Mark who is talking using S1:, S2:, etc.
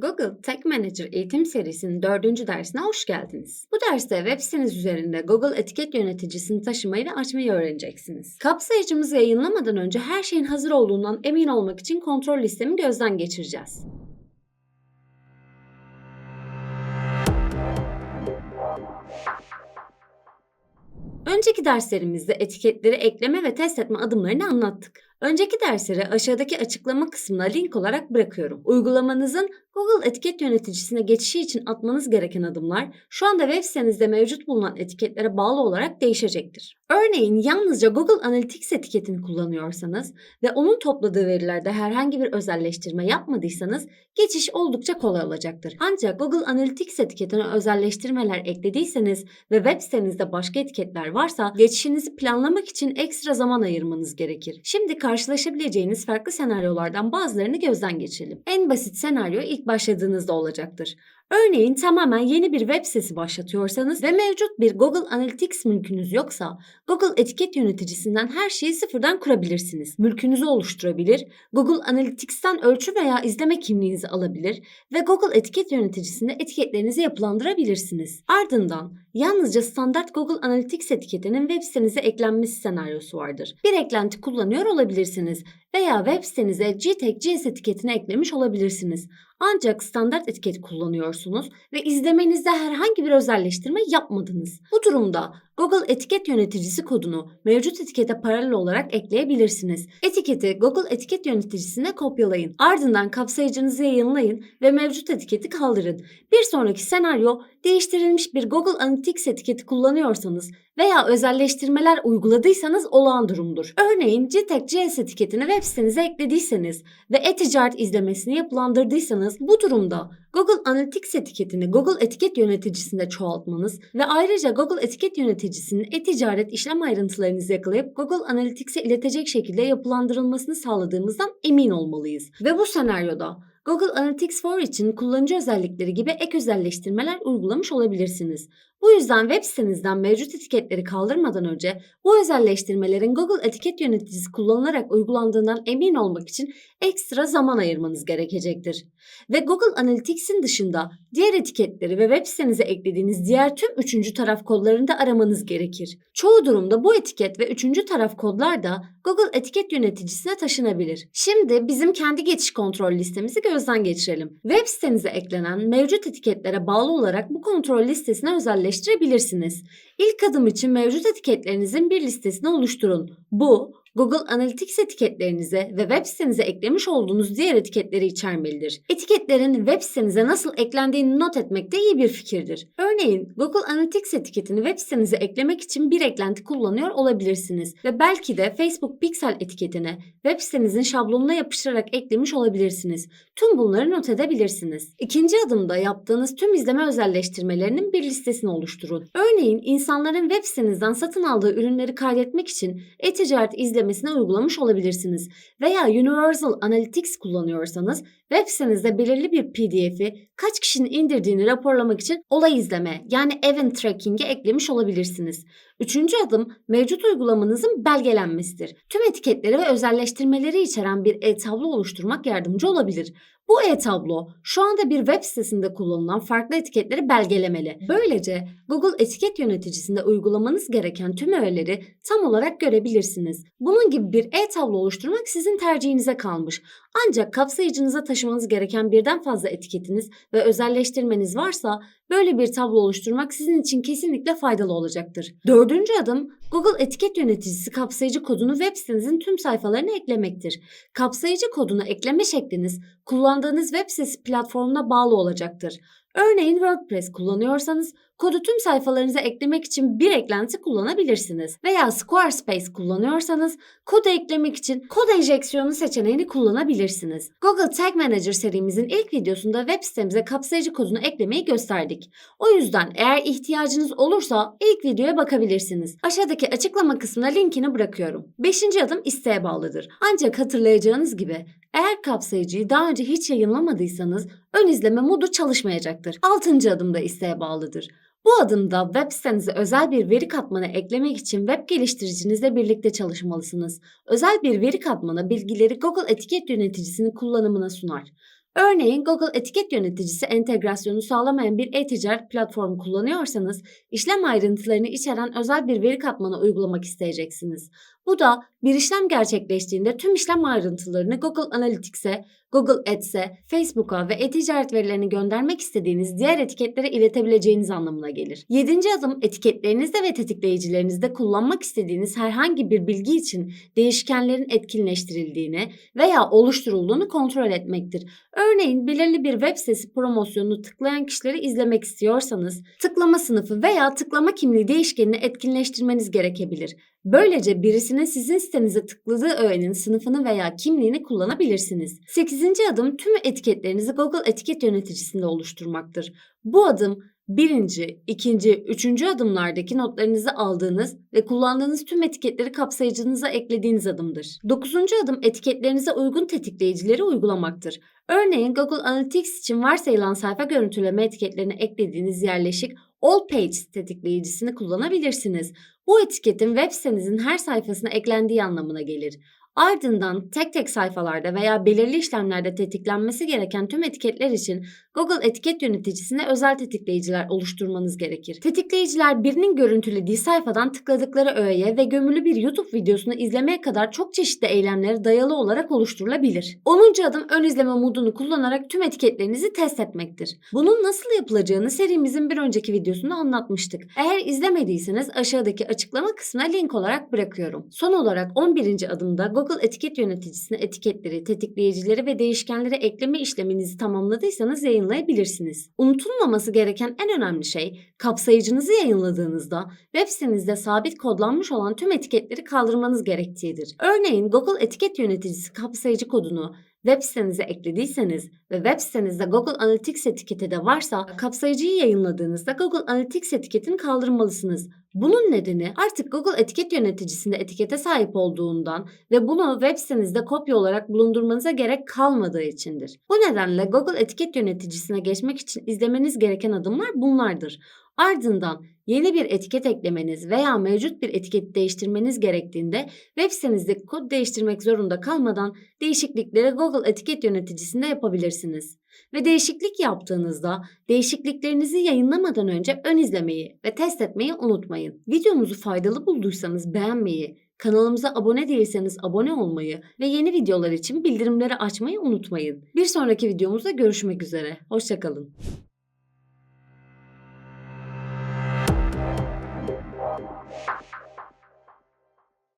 S1: Google Tag Manager eğitim serisinin dördüncü dersine hoş geldiniz. Bu derste web siteniz üzerinde Google etiket yöneticisini taşımayı ve açmayı öğreneceksiniz. Kapsayıcımızı yayınlamadan önce her şeyin hazır olduğundan emin olmak için kontrol listemi gözden geçireceğiz. Önceki derslerimizde etiketleri ekleme ve test etme adımlarını anlattık. Önceki dersleri aşağıdaki açıklama kısmına link olarak bırakıyorum. Uygulamanızın Google etiket yöneticisine geçişi için atmanız gereken adımlar şu anda web sitenizde mevcut bulunan etiketlere bağlı olarak değişecektir. Örneğin yalnızca Google Analytics etiketini kullanıyorsanız ve onun topladığı verilerde herhangi bir özelleştirme yapmadıysanız geçiş oldukça kolay olacaktır. Ancak Google Analytics etiketine özelleştirmeler eklediyseniz ve web sitenizde başka etiketler varsa geçişinizi planlamak için ekstra zaman ayırmanız gerekir. Şimdi karşılaşabileceğiniz farklı senaryolardan bazılarını gözden geçirelim. En basit senaryo ilk başladığınızda olacaktır. Örneğin tamamen yeni bir web sitesi başlatıyorsanız ve mevcut bir Google Analytics mülkünüz yoksa Google etiket yöneticisinden her şeyi sıfırdan kurabilirsiniz. Mülkünüzü oluşturabilir, Google Analytics'ten ölçü veya izleme kimliğinizi alabilir ve Google etiket yöneticisinde etiketlerinizi yapılandırabilirsiniz. Ardından yalnızca standart Google Analytics etiketinin web sitenize eklenmesi senaryosu vardır. Bir eklenti kullanıyor olabilirsiniz veya web sitenize GTEC GS etiketini eklemiş olabilirsiniz. Ancak standart etiket kullanıyorsunuz ve izlemenizde herhangi bir özelleştirme yapmadınız. Bu durumda Google etiket yöneticisi kodunu mevcut etikete paralel olarak ekleyebilirsiniz. Etiketi Google etiket yöneticisine kopyalayın. Ardından kapsayıcınızı yayınlayın ve mevcut etiketi kaldırın. Bir sonraki senaryo değiştirilmiş bir Google Analytics etiketi kullanıyorsanız veya özelleştirmeler uyguladıysanız olağan durumdur. Örneğin GTEC GS etiketini web sitenize eklediyseniz ve e-ticaret izlemesini yapılandırdıysanız bu durumda Google Analytics etiketini Google etiket yöneticisinde çoğaltmanız ve ayrıca Google etiket yöneticisinin e-ticaret işlem ayrıntılarınızı yakalayıp Google Analytics'e iletecek şekilde yapılandırılmasını sağladığımızdan emin olmalıyız. Ve bu senaryoda Google Analytics 4 için kullanıcı özellikleri gibi ek özelleştirmeler uygulamış olabilirsiniz. Bu yüzden web sitenizden mevcut etiketleri kaldırmadan önce bu özelleştirmelerin Google etiket yöneticisi kullanılarak uygulandığından emin olmak için ekstra zaman ayırmanız gerekecektir. Ve Google Analytics'in dışında diğer etiketleri ve web sitenize eklediğiniz diğer tüm üçüncü taraf kodlarını da aramanız gerekir. Çoğu durumda bu etiket ve üçüncü taraf kodlar da Google etiket yöneticisine taşınabilir. Şimdi bizim kendi geçiş kontrol listemizi gözden geçirelim. Web sitenize eklenen mevcut etiketlere bağlı olarak bu kontrol listesine özelleştirebilirsiniz. İlk adım için mevcut etiketlerinizin bir listesini oluşturun. Bu Google Analytics etiketlerinize ve web sitenize eklemiş olduğunuz diğer etiketleri içermelidir. Etiketlerin web sitenize nasıl eklendiğini not etmek de iyi bir fikirdir. Örneğin Google Analytics etiketini web sitenize eklemek için bir eklenti kullanıyor olabilirsiniz ve belki de Facebook Pixel etiketini web sitenizin şablonuna yapıştırarak eklemiş olabilirsiniz. Tüm bunları not edebilirsiniz. İkinci adımda yaptığınız tüm izleme özelleştirmelerinin bir listesini oluşturun. Örneğin insanların web sitenizden satın aldığı ürünleri kaydetmek için e-ticaret izlemesine uygulamış olabilirsiniz. Veya Universal Analytics kullanıyorsanız web sitenizde belirli bir PDF'i kaç kişinin indirdiğini raporlamak için olay izleme yani event tracking'e eklemiş olabilirsiniz. Üçüncü adım mevcut uygulamanızın belgelenmesidir. Tüm etiketleri ve özelleştirmeleri içeren bir e-tablo oluşturmak yardımcı olabilir. Bu e-tablo şu anda bir web sitesinde kullanılan farklı etiketleri belgelemeli. Böylece Google etiket yöneticisinde uygulamanız gereken tüm öğeleri tam olarak görebilirsiniz. Bunun gibi bir e-tablo oluşturmak sizin tercihinize kalmış. Ancak kapsayıcınıza taşımanız gereken birden fazla etiketiniz ve özelleştirmeniz varsa böyle bir tablo oluşturmak sizin için kesinlikle faydalı olacaktır. Dördüncü adım Google etiket yöneticisi kapsayıcı kodunu web sitenizin tüm sayfalarına eklemektir. Kapsayıcı kodunu ekleme şekliniz kullandığınız web sitesi platformuna bağlı olacaktır. Örneğin WordPress kullanıyorsanız kodu tüm sayfalarınıza eklemek için bir eklenti kullanabilirsiniz. Veya Squarespace kullanıyorsanız kodu eklemek için kod enjeksiyonu seçeneğini kullanabilirsiniz. Google Tag Manager serimizin ilk videosunda web sitemize kapsayıcı kodunu eklemeyi gösterdik. O yüzden eğer ihtiyacınız olursa ilk videoya bakabilirsiniz. Aşağıdaki açıklama kısmına linkini bırakıyorum. Beşinci adım isteğe bağlıdır. Ancak hatırlayacağınız gibi eğer kapsayıcıyı daha önce hiç yayınlamadıysanız ön izleme modu çalışmayacaktır. Altıncı adım da isteğe bağlıdır. Bu adımda web sitenize özel bir veri katmanı eklemek için web geliştiricinizle birlikte çalışmalısınız. Özel bir veri katmanı bilgileri Google etiket yöneticisinin kullanımına sunar. Örneğin Google etiket yöneticisi entegrasyonu sağlamayan bir e-ticaret platformu kullanıyorsanız işlem ayrıntılarını içeren özel bir veri katmanı uygulamak isteyeceksiniz. Bu da bir işlem gerçekleştiğinde tüm işlem ayrıntılarını Google Analytics'e, Google Ads'e, Facebook'a ve e-ticaret verilerini göndermek istediğiniz diğer etiketlere iletebileceğiniz anlamına gelir. Yedinci adım etiketlerinizde ve tetikleyicilerinizde kullanmak istediğiniz herhangi bir bilgi için değişkenlerin etkinleştirildiğini veya oluşturulduğunu kontrol etmektir. Örneğin belirli bir web sitesi promosyonunu tıklayan kişileri izlemek istiyorsanız tıklama sınıfı veya tıklama kimliği değişkenini etkinleştirmeniz gerekebilir. Böylece birisinin sizin sitenize tıkladığı öğenin sınıfını veya kimliğini kullanabilirsiniz. 8. adım tüm etiketlerinizi Google etiket yöneticisinde oluşturmaktır. Bu adım birinci, ikinci, üçüncü adımlardaki notlarınızı aldığınız ve kullandığınız tüm etiketleri kapsayıcınıza eklediğiniz adımdır. Dokuzuncu adım etiketlerinize uygun tetikleyicileri uygulamaktır. Örneğin Google Analytics için varsayılan sayfa görüntüleme etiketlerini eklediğiniz yerleşik All Page tetikleyicisini kullanabilirsiniz. Bu etiketin web sitenizin her sayfasına eklendiği anlamına gelir. Ardından tek tek sayfalarda veya belirli işlemlerde tetiklenmesi gereken tüm etiketler için Google etiket yöneticisine özel tetikleyiciler oluşturmanız gerekir. Tetikleyiciler birinin görüntülediği sayfadan tıkladıkları öğeye ve gömülü bir YouTube videosunu izlemeye kadar çok çeşitli eylemlere dayalı olarak oluşturulabilir. 10. adım ön izleme modunu kullanarak tüm etiketlerinizi test etmektir. Bunun nasıl yapılacağını serimizin bir önceki videosunda anlatmıştık. Eğer izlemediyseniz aşağıdaki açıklama kısmına link olarak bırakıyorum. Son olarak 11. adımda Google etiket yöneticisine etiketleri, tetikleyicileri ve değişkenleri ekleme işleminizi tamamladıysanız yayınlayabilirsiniz. Unutulmaması gereken en önemli şey kapsayıcınızı yayınladığınızda web sitenizde sabit kodlanmış olan tüm etiketleri kaldırmanız gerektiğidir. Örneğin Google etiket yöneticisi kapsayıcı kodunu web sitenize eklediyseniz ve web sitenizde Google Analytics etiketi de varsa kapsayıcıyı yayınladığınızda Google Analytics etiketini kaldırmalısınız. Bunun nedeni artık Google etiket yöneticisinde etikete sahip olduğundan ve bunu web sitenizde kopya olarak bulundurmanıza gerek kalmadığı içindir. Bu nedenle Google etiket yöneticisine geçmek için izlemeniz gereken adımlar bunlardır. Ardından yeni bir etiket eklemeniz veya mevcut bir etiketi değiştirmeniz gerektiğinde web sitenizdeki kod değiştirmek zorunda kalmadan değişiklikleri Google etiket yöneticisinde yapabilirsiniz. Ve değişiklik yaptığınızda değişikliklerinizi yayınlamadan önce ön izlemeyi ve test etmeyi unutmayın. Videomuzu faydalı bulduysanız beğenmeyi, kanalımıza abone değilseniz abone olmayı ve yeni videolar için bildirimleri açmayı unutmayın. Bir sonraki videomuzda görüşmek üzere. Hoşçakalın.